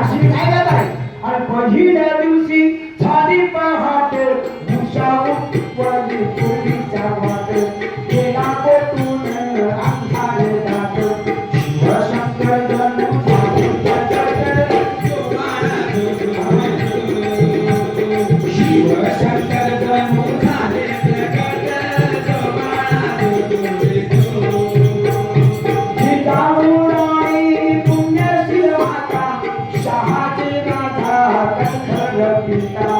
अशी काय नाही आणि पहिल्या दिवशी झाली पहाटे दिवसा पिता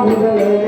Salve,